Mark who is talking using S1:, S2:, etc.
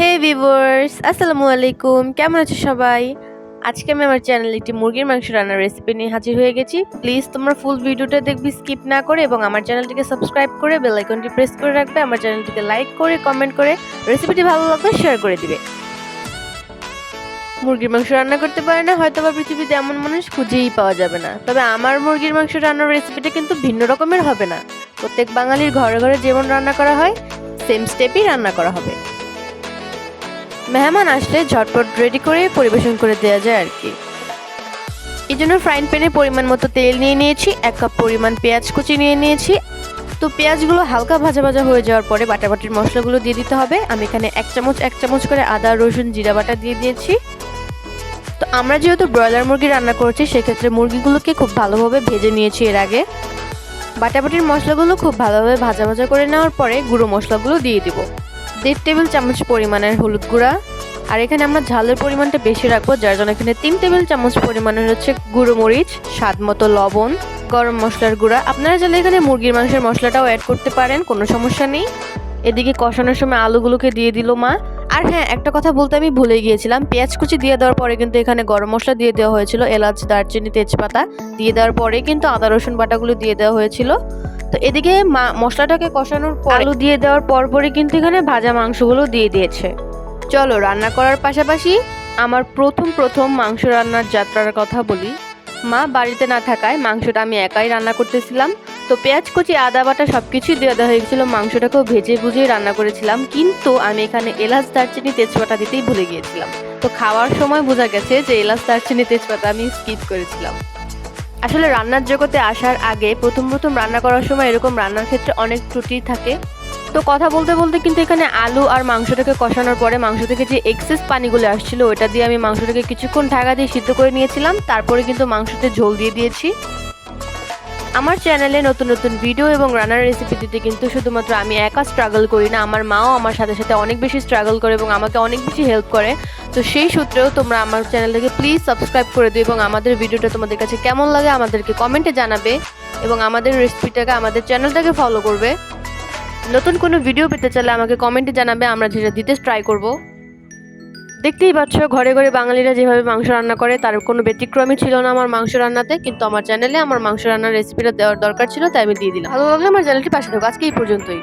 S1: হে viewers আসসালামু আলাইকুম কেমন আছো সবাই? আজকে আমি আমার চ্যানেলে একটি মুরগির মাংস রান্নার রেসিপি নিয়ে হাজির হয়ে গেছি। প্লিজ তোমার ফুল ভিডিওটা দেখবি স্কিপ না করে এবং আমার চ্যানেলটিকে সাবস্ক্রাইব করে বেল আইকনটি প্রেস করে রাখবে। আমার চ্যানেলটিকে লাইক করে কমেন্ট করে রেসিপিটি ভালো লাগলে শেয়ার করে দিবে। মুরগির মাংস রান্না করতে পারে না, হয়তো বা পৃথিবীতে এমন মানুষ খুঁজেই পাওয়া যাবে না। তবে আমার মুরগির মাংস রান্নার রেসিপিটা কিন্তু ভিন্ন রকমের হবে না। প্রত্যেক বাঙালির ঘরে ঘরে যেমন রান্না করা হয় সেম স্টেপই রান্না করা হবে। মেহমান আসলে ঝটপট রেডি করে পরিবেশন করে দেওয়া যায় আর কি। এই জন্য ফ্রাইং প্যানে পরিমাণ মতো তেল নিয়ে নিয়েছি, এক কাপ পরিমাণ পেঁয়াজ কুচি নিয়ে নিয়েছি। তো পেঁয়াজগুলো হালকা ভাজা ভাজা হয়ে যাওয়ার পরে বাটাবাটির মশলাগুলো দিয়ে দিতে হবে। আমি এখানে এক চামচ এক চামচ করে আদা, রসুন, জিরা বাটা দিয়ে দিয়েছি। তো আমরা যেহেতু ব্রয়লার মুরগি রান্না করছি, সেক্ষেত্রে মুরগিগুলোকে খুব ভালোভাবে ভেজে নিয়েছি এর আগে। বাটাবাটির মশলাগুলো খুব ভালোভাবে ভাজা ভাজা করে নেওয়ার পরে গুঁড়ো মশলাগুলো দিয়ে দিব। দেড় টেবিল চামচ পরিমাণের হলুদ গুঁড়া। আর এখানে আমরা ঝালের পরিমাণটা বেশি রাখব, যার জন্য এখানে তিন টেবিল চামচ পরিমাণের হচ্ছে গুঁড়ো মরিচ, স্বাদ মতো লবণ, গরম মশলার গুঁড়া। আপনারা চাইলে এখানে মুরগির মাংসের মশলাটাও অ্যাড করতে পারেন, কোনো সমস্যা নেই। এদিকে কষানোর সময় আলুগুলোকে দিয়ে দিল মা। আর হ্যাঁ একটা কথা বলতে আমি ভুলে গিয়েছিলাম। পেঁয়াজ কুচি দিয়ে দেওয়ার পরে কিন্তু এখানে গরম মশলা দিয়ে দেওয়া হয়েছিল, এলাচ, দারচিনি, তেজপাতা দিয়ে দেওয়ার পরে কিন্তু আদা, রসুন বাটাগুলো দিয়ে দেওয়া হয়েছিল। তো এদিকে মশলাটাকে কষানোর পর আলু দিয়ে দেওয়ার পরপরই কিন্তু এখানে ভাজা মাংসগুলো দিয়ে দিয়েছে। চলো রান্না করার পাশাপাশি আমার প্রথম প্রথম মাংস রান্নার যাত্রার কথা বলি। মা বাড়িতে না থাকায় মাংসটা আমি একাই রান্না করতেছিলাম। তো পেঁয়াজ কুচি আদা বাটা সব কিছুই দেওয়া দেওয়া হয়ে গেছিল। মাংসটাকেও ভেজে বুঝিয়ে রান্না করেছিলাম। কিন্তু আমি এখানে এলাচ দারচিনি তেজপাতা দিতেই ভুলে গিয়েছিলাম। তো খাওয়ার সময় বোঝা গেছে যে এলাচ দারচিনি তেজপাতা আমি স্কিপ করেছিলাম। আসলে রান্নার জগতে আসার আগে প্রথম প্রথম রান্না করার সময় এরকম রান্নার ক্ষেত্রে অনেক ত্রুটি থাকে। তো কথা বলতে বলতে কিন্তু এখানে আলু আর মাংসটাকে কষানোর পরে মাংস থেকে যে এক্সেস পানিগুলো আসছিল, ওটা দিয়ে আমি মাংসটাকে কিছুক্ষণ ঢাকা দিয়ে সিদ্ধ করে নিয়েছিলাম। তারপরে কিন্তু মাংসতে ঝোল দিয়ে দিয়েছি। আমার চ্যানেলে নতুন নতুন ভিডিও এবং রান্নার রেসিপি দিতে কিন্তু শুধুমাত্র আমি একা স্ট্রাগল করি না, আমার মাও আমার সাথে সাথে অনেক বেশি স্ট্রাগল করে এবং আমাকে অনেক বেশি হেল্প করে। তো সেই সূত্রেও তোমরা আমার চ্যানেলটাকে প্লিজ সাবস্ক্রাইব করে দিও এবং আমাদের ভিডিওটা তোমাদের কাছে কেমন লাগে আমাদেরকে কমেন্টে জানাবে এবং আমাদের রেসিপিটাকে আমাদের চ্যানেলটাকে ফলো করবে। নতুন কোনো ভিডিও পেতে চাইলে আমাকে কমেন্টে জানাবে, আমরা যেটা দিতে ট্রাই করব। দেখতেই পাচ্ছ, ঘরে ঘরে বাঙালিরা যেভাবে মাংস রান্না করে, তার কোনো ব্যতিক্রমই ছিল না আমার মাংস রান্নাতে, কিন্তু আমার চ্যানেলে আমার মাংস রান্নার রেসিপিটা দেওয়ার দরকার ছিল, তাই আমি দিয়ে দিলাম। ভালো লাগলে আমার চ্যানেলটি পাশে থাকো। আজকে এই পর্যন্তই।